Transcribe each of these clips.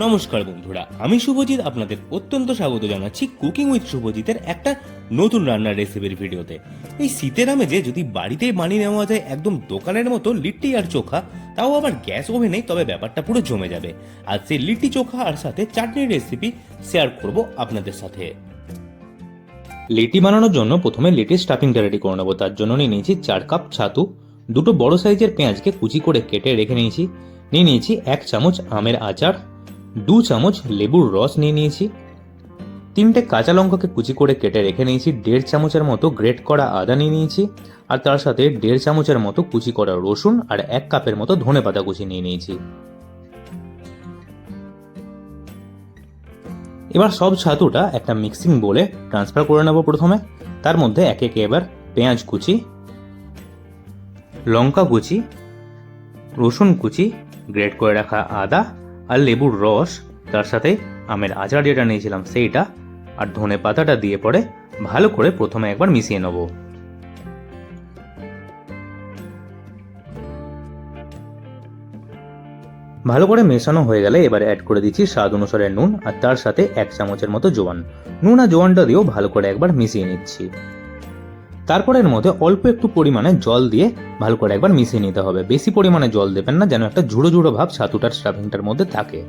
নমস্কার বন্ধুরা, আমি শুভজিৎ, আপনাদের অত্যন্ত স্বাগত জানাচ্ছি কুকিং উইথ শুভজিতের একটা নতুন রান্নার রেসিপির ভিডিওতে। এই শীতের আমেজে যদি বাড়িতে বানিয়ে নেওয়া যায় একদম দোকানের মতো লিট্টি আর চোখা, তাও আবার গ্যাস ওভেনে, তবে ব্যাপারটা পুরো জমে যাবে। আর সেই লিট্টি চোখা আর সাথে চাটনির রেসিপি শেয়ার করব আপনাদের সাথে। লিটি বানানোর জন্য প্রথমে লিটির স্টাফিংটা রেডি করে নেব। তার জন্য নিয়ে নিয়েছি চার কাপ ছাতু, দুটো বড় সাইজের পেঁয়াজকে কুচি করে কেটে রেখে নিয়েছি। নিয়ে নিয়েছি এক চামচ আমের আচার দু চামচ লেবুর রস নিয়ে নিয়েছি। তিনটে কাঁচা লঙ্কাকে কুচি করে কেটে রেখে নিয়েছি। দেড় চামচের মতো গ্রেট করা আদা নিয়ে নিয়েছি। আর তার সাথে দেড় চামচের মতো কুচি করা রসুন আর এক কাপের মতো ধনে পাতা কুচি নিয়ে নিয়েছি। এবার সব ছাতুটা একটা মিক্সিং বোলে ট্রান্সফার করে নেব প্রথমে। তার মধ্যে একে একে এবার পেঁয়াজ কুচি, লঙ্কা কুচি, রসুন কুচি, গ্রেট করে রাখা আদা আর লেবুর রস, তার সাথে আমের আচার যেটা নিয়েছিলাম সেইটা আর ধনে পাতাটা দিয়ে পরে ভালো করে প্রথমে একবার মিশিয়ে নেব। ভালো করে মেশানো হয়ে গেলে এবার অ্যাড করে দিচ্ছি স্বাদ অনুসারে নুন আর তার সাথে এক চামচের মতো জোয়ান। নুন আর জোয়ানটা দিয়েও ভালো করে একবার মিশিয়ে নিচ্ছি। তারপর এর মধ্যে অল্প একটু পরিমাণে জল দিয়ে ভালো করে একবার মিশিয়ে নিতে হবে। বেশি পরিমাণে জল দেবেন না, যেন একটা ঝুড়ো ঝুড়ো ভাব ছাতুটার স্টাফিংটার মধ্যে থাকে।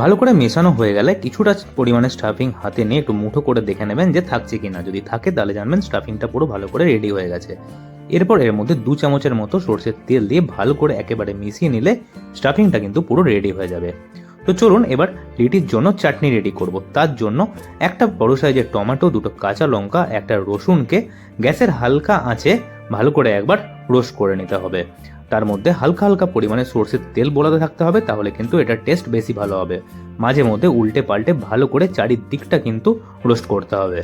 ভালো করে মেশানো হয়ে গেলে কিছুটা পরিমাণে স্টাফিং হাতে নিয়ে একটু মুঠো করে দেখে নেবেন যে থাকছে কিনা। যদি থাকে তাহলে জানবেন স্টাফিংটা পুরো ভালো করে রেডি হয়ে গেছে। এরপর এর মধ্যে দু চামচের মতো সর্ষের তেল দিয়ে ভালো করে একেবারে মিশিয়ে নিলে স্টাফিংটা কিন্তু পুরো রেডি হয়ে যাবে। তো চলুন এবার লিটির জন্য চাটনি রেডি করব। তার জন্য একটা বড় সাইজের টমেটো দুটো কাঁচা লঙ্কা, একটা রসুনকে গ্যাসের হালকা আঁচে ভালো করে একবার রোস্ট করে নিতে হবে। তার মধ্যে হালকা হালকা পরিমাণে সর্ষের তেল বোলাতে থাকতে হবে, তাহলে কিন্তু এটার টেস্ট বেশি ভালো হবে। মাঝে মধ্যে উল্টে পাল্টে ভালো করে চারিদিকটা কিন্তু রোস্ট করতে হবে।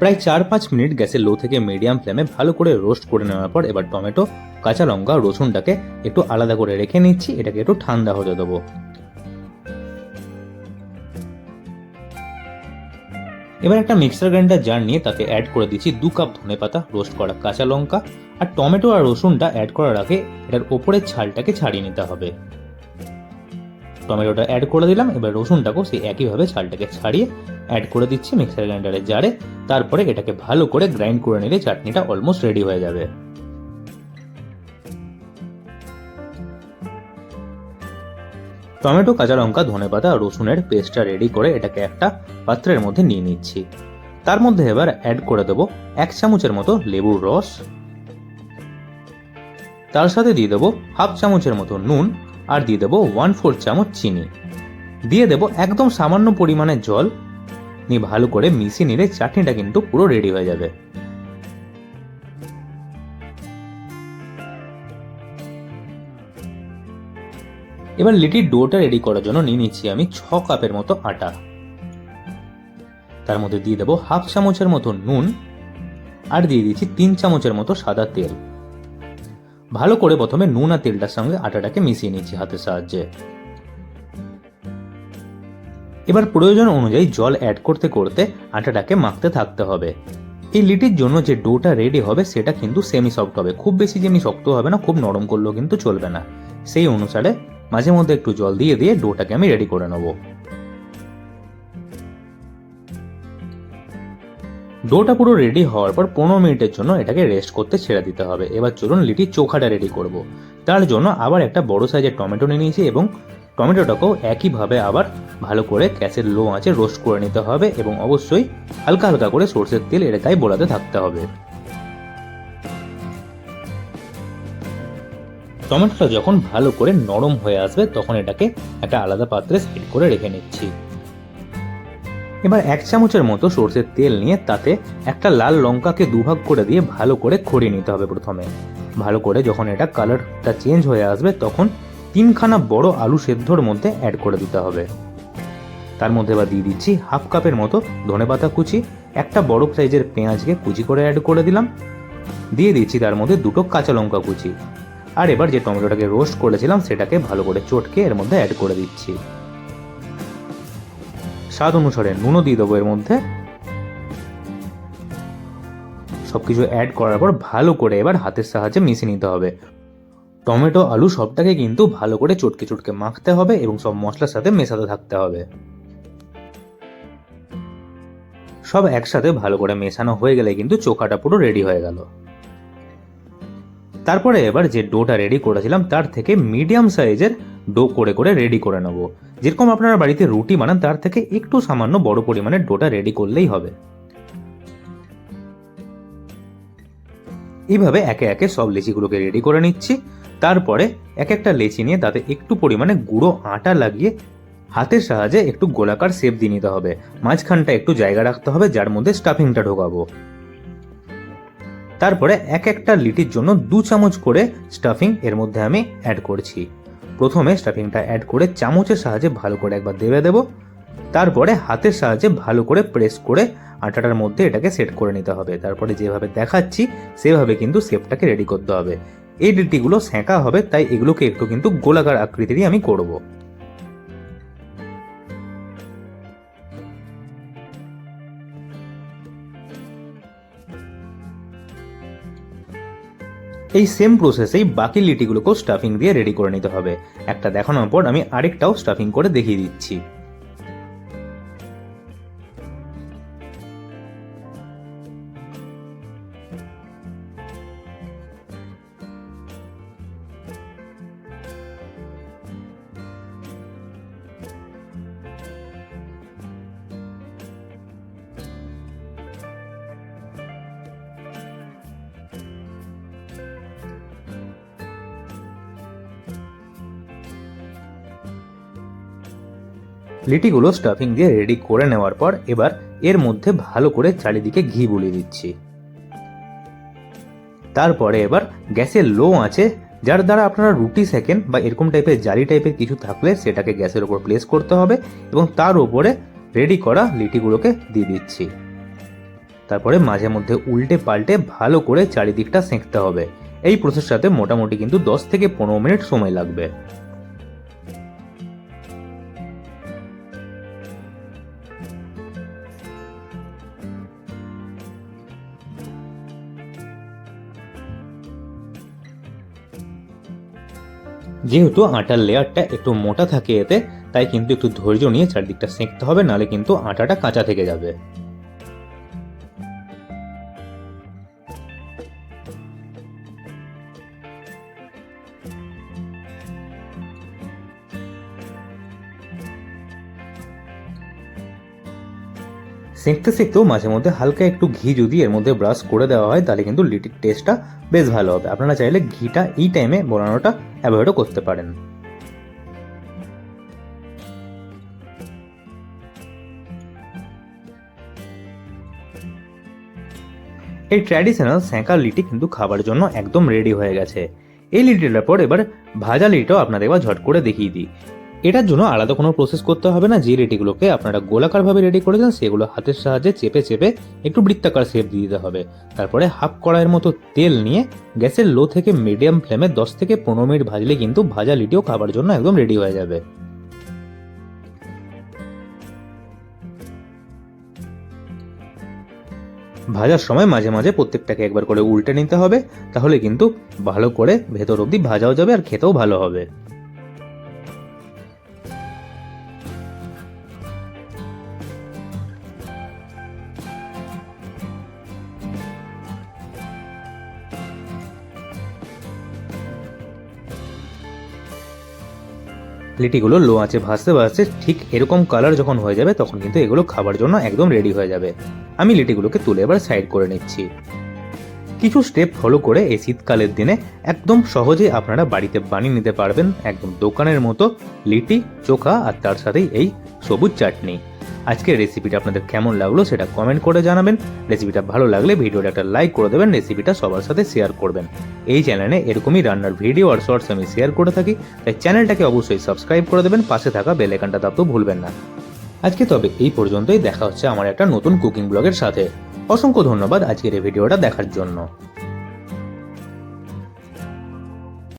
প্রায় চার পাঁচ মিনিট গ্যাসের লো থেকে মিডিয়াম ফ্লেমে ভালো করে রোস্ট করে নেওয়ার পর এবার টমেটো, কাঁচা লঙ্কা, রসুনটাকে একটু আলাদা করে রেখে নিচ্ছি, এটাকে একটু ঠান্ডা হতে দেবো। এবার একটা মিক্সার গ্রাইন্ডার জার নিয়ে তাতে অ্যাড করে দিচ্ছি দু কাপ ধনে পাতা রোস্ট করা কাঁচা লঙ্কা, আর টমেটো আর রসুনটা অ্যাড করার আগে এটার ওপরের ছালটাকে ছাড়িয়ে নিতে হবে। টমেটোটা অ্যাড করে দিলাম, এবার রসুনটাকেও সেই একইভাবে ছালটাকে ছাড়িয়ে অ্যাড করে দিচ্ছি মিক্সার গ্রাইন্ডারের জারে তারপরে এটাকে ভালো করে গ্রাইন্ড করে নিলে চাটনিটা অলমোস্ট রেডি হয়ে যাবে। টমেটো, কাঁচা লঙ্কা, ধনে পাতা রসুনের পেস্টটা রেডি করে এটাকে একটা পাত্রের মধ্যে নিয়ে নিচ্ছি। তার মধ্যে এবার অ্যাড করে দেবো এক চামচের মতো লেবুর রস। তার সাথে দিয়ে দেবো হাফ চামচের মতো নুন আর দিয়ে দেবো ওয়ান ফোর চামচ চিনি। দিয়ে দেবো একদম সামান্য পরিমাণে জল। নিয়ে ভালো করে মিশিয়ে নিলে চাটনিটা কিন্তু পুরো রেডি হয়ে যাবে। এবার লিটির ডোটা রেডি করার জন্য নিয়ে নিচ্ছি আমি ছ কাপের মতো আটা। তার মধ্যে দিয়ে দেবো হাফ চামচের মতো নুন। আর দিয়ে দিচ্ছি তিন চামচের মতো সাদা তেল। ভালো করে প্রথমে নুন আর তেলটার সঙ্গে আটাটাকে মিশিয়ে নিচ্ছি হাতের সাহায্যে। এবার প্রয়োজন অনুযায়ী জল অ্যাড করতে করতে আটাটাকে মাখতে থাকতে হবে। এই লিটির জন্য যে ডোটা রেডি হবে সেটা কিন্তু সেমি সফট হবে। খুব বেশি যেমনি শক্ত হবে না, খুব নরম করলেও কিন্তু চলবে না। সেই অনুসারে মাঝে মধ্যে একটু জল দিয়ে দিয়ে ডোটাকে আমি রেডি করে নেব। ডোটা পুরো রেডি হওয়ার পর পনেরো মিনিটের জন্য এটাকে রেস্ট করতে ছেড়ে দিতে হবে। এবার চলুন লিটির চোখাটা রেডি করব। তার জন্য আবার একটা বড় সাইজের টমেটো নিয়ে নিয়েছি এবং টমেটোটাকেও একইভাবে আবার ভালো করে গ্যাসের লো আঁচে রোস্ট করে নিতে হবে এবং অবশ্যই হালকা হালকা করে সর্ষের তেল এর গায়ে বোলাতে থাকতে হবে। টমেটোটা যখন ভালো করে নরম হয়ে আসবে, তখন এটাকে একটা আলাদা পাত্রে সাইড করে রেখে নিচ্ছি। এবার এক চামচের মতো সর্ষের তেল নিয়ে তাতে একটা লাল লঙ্কাকে দুভাগ করে দিয়ে ভালো করে খড়িয়ে নিতে হবে প্রথমে। ভালো করে যখন এটা কালারটা চেঞ্জ হয়ে আসবে তখন তিনখানা বড় আলু সেদ্ধর মধ্যে অ্যাড করে দিতে হবে। তার মধ্যে এবার দিয়ে দিচ্ছি হাফ কাপের মতো ধনেপাতা কুচি, একটা বড় সাইজের পেঁয়াজকে কুচি করে অ্যাড করে দিলাম। দিয়ে দিচ্ছি তার মধ্যে দুটো কাঁচা লঙ্কা কুচি। আর এবার যে টমেটোটাকে রোস্ট করেছিলাম সেটাকে ভালো করে চটকে এর মধ্যে অ্যাড করে দিচ্ছি। স্বাদ অনুসারে নুনও দিয়ে দেবো এর মধ্যে। সব কিছু অ্যাড করার পর ভালো করে এবার হাতের সাহায্যে মিশিয়ে নিতে হবে। টমেটো, আলু সবটাকে কিন্তু ভালো করে চটকে চটকে মাখতে হবে এবং সব মশলার সাথে মেশাতে থাকতে হবে। সব একসাথে ভালো করে মেশানো হয়ে গেলে কিন্তু চোখাটা পুরো রেডি হয়ে গেল। তারপরে এবার যে ডোটা রেডি করেছিলাম, তার থেকে মিডিয়াম সাইজের ডো করে করে রেডি করে নেব। যেরকম আপনারা বাড়িতে রুটি বানান, তার থেকে একটু সামান্য বড় পরিমাণে ডোটা রেডি করলেই হবে। এইভাবে একে একে সব লেচিগুলোকে রেডি করে নিচ্ছি। তারপরে এক একটা লেচি নিয়ে তাতে একটু পরিমাণে গুঁড়ো আটা লাগিয়ে হাতের সাহায্যে একটু গোলাকার শেপ দিয়ে নিতে হবে। মাঝখানটা একটু জায়গা রাখতে হবে, যার মধ্যে স্টাফিংটা ঢোকাবো। তারপরে এক একটা লিটির জন্য দু চামচ করে স্টাফিং এর মধ্যে আমি অ্যাড করছি। প্রথমে স্টাফিংটা অ্যাড করে চামচের সাহায্যে ভালো করে একবার দেবে দেবো। তারপরে হাতের সাহায্যে ভালো করে প্রেস করে আটাটার মধ্যে এটাকে সেট করে নিতে হবে। তারপরে যেভাবে দেখাচ্ছি, সেভাবে কিন্তু শেপটাকে রেডি করতে হবে। এই ডিটিগুলো সেঁকা হবে, তাই এগুলোকে একটু কিন্তু গোলাকার আকৃতিরই আমি করব। এই সেম প্রসেসেই বাকি লিটিগুলোকেও স্টাফিং দিয়ে রেডি করে নিতে হবে। একটা দেখানোর পর আমি আরেকটাও স্টাফিং করে দেখিয়ে দিচ্ছি। লিটিগুলো স্টাফিং দিয়ে রেডি করে নেওয়ার পর এবার এর মধ্যে ভালো করে চারিদিকে ঘি বুলিয়ে দিচ্ছি। তারপরে এবার গ্যাসের লো আছে, যার দ্বারা আপনারা রুটি সেকেন বা এরকম টাইপের জালি টাইপের কিছু থাকলে সেটাকে গ্যাসের ওপর প্লেস করতে হবে এবং তার উপরে রেডি করা লিটিগুলোকে দিয়ে দিচ্ছি। তারপরে মাঝে মধ্যে উল্টে পাল্টে ভালো করে চারিদিকটা সেঁকতে হবে। এই প্রসেসটাতে মোটামুটি কিন্তু দশ থেকে পনেরো মিনিট সময় লাগবে। যেহেতু আটার লেয়ারটা একটু মোটা থাকে এতে, তাই কিন্তু একটু ধৈর্য নিয়ে চারদিকটা সেঁকতে হবে নাহলে কিন্তু আটাটা কাঁচা থেকে যাবে। সেঁকতে সেঁকতেও মাঝে মধ্যে হালকা একটু ঘি যদি এর মধ্যে ব্রাশ করে দেওয়া হয়, তাহলে কিন্তু লিটির টেস্টটা বেশ ভালো হবে। আপনারা চাইলে ঘিটা এই টাইমে বানানোটা অ্যাভয়েডও করতে পারেন। এই ট্র্যাডিশনাল স্যাঁকা লিটি কিন্তু খাবার জন্য একদম রেডি হয়ে গেছে। এই লিটিটার পর এবার ভাজা লিটিটাও আপনাদের এবার ঝট করে দেখিয়ে দিই। এটার জন্য আলাদা কোনো প্রসেস করতে হবে না। যে রেটিগুলোকে আপনারা গোলাকারভাবে রেডি করেছেন, সেগুলো হাতের সাহায্যে চেপে চেপে একটু বৃত্তাকার শেপ দিয়ে দিতে হবে। তারপরে হাফ কড়াইয়ের মতো তেল নিয়ে গ্যাসের লো থেকে মিডিয়াম ফ্লেমে দশ থেকে পনেরো মিনিট ভাজলে কিন্তু ভাজা লিটিও খাবার জন্য একদম রেডি হয়ে যাবে। ভাজার সময় মাঝে মাঝে প্রত্যেকটাকে একবার করে উল্টে নিতে হবে, তাহলে কিন্তু ভালো করে ভেতর অবধি ভাজাও যাবে আর খেতেও ভালো হবে। লিটিগুলো লো আঁচে ভাসতে ভাসতে ঠিক এরকম কালার যখন হয়ে যাবে, তখন কিন্তু এগুলো খাবার জন্য একদম রেডি হয়ে যাবে। আমি লিটিগুলোকে তুলে এবার সাইড করে নিচ্ছি। কিছু স্টেপ ফলো করে এই শীতকালের দিনে একদম সহজেই আপনারা বাড়িতে বানিয়ে নিতে পারবেন একদম দোকানের মতো লিটি চোখা আর তার সাথেই এই সবুজ চাটনি। আজকের রেসিপিটা আপনাদের কেমন লাগল সেটা কমেন্ট করে জানাবেন। রেসিপিটা ভালো লাগলে ভিডিওটা একটা লাইক করে দেবেন রেসিপিটা সবার সাথে শেয়ার করবেন। এই চ্যানেলে এরকমই রান্নার ভিডিও আর শর্টস আমি শেয়ার করে থাকি, তাই চ্যানেলটাকে অবশ্যই সাবস্ক্রাইব করে দেবেন, পাশে থাকা বেল আইকনটা দাবতেও ভুলবেন না। আজকে তবে এই পর্যন্তই, দেখা হচ্ছে আমার একটা নতুন কুকিং ব্লগের সাথে। অসংখ্য ধন্যবাদ আজকের এই ভিডিওটা দেখার জন্য।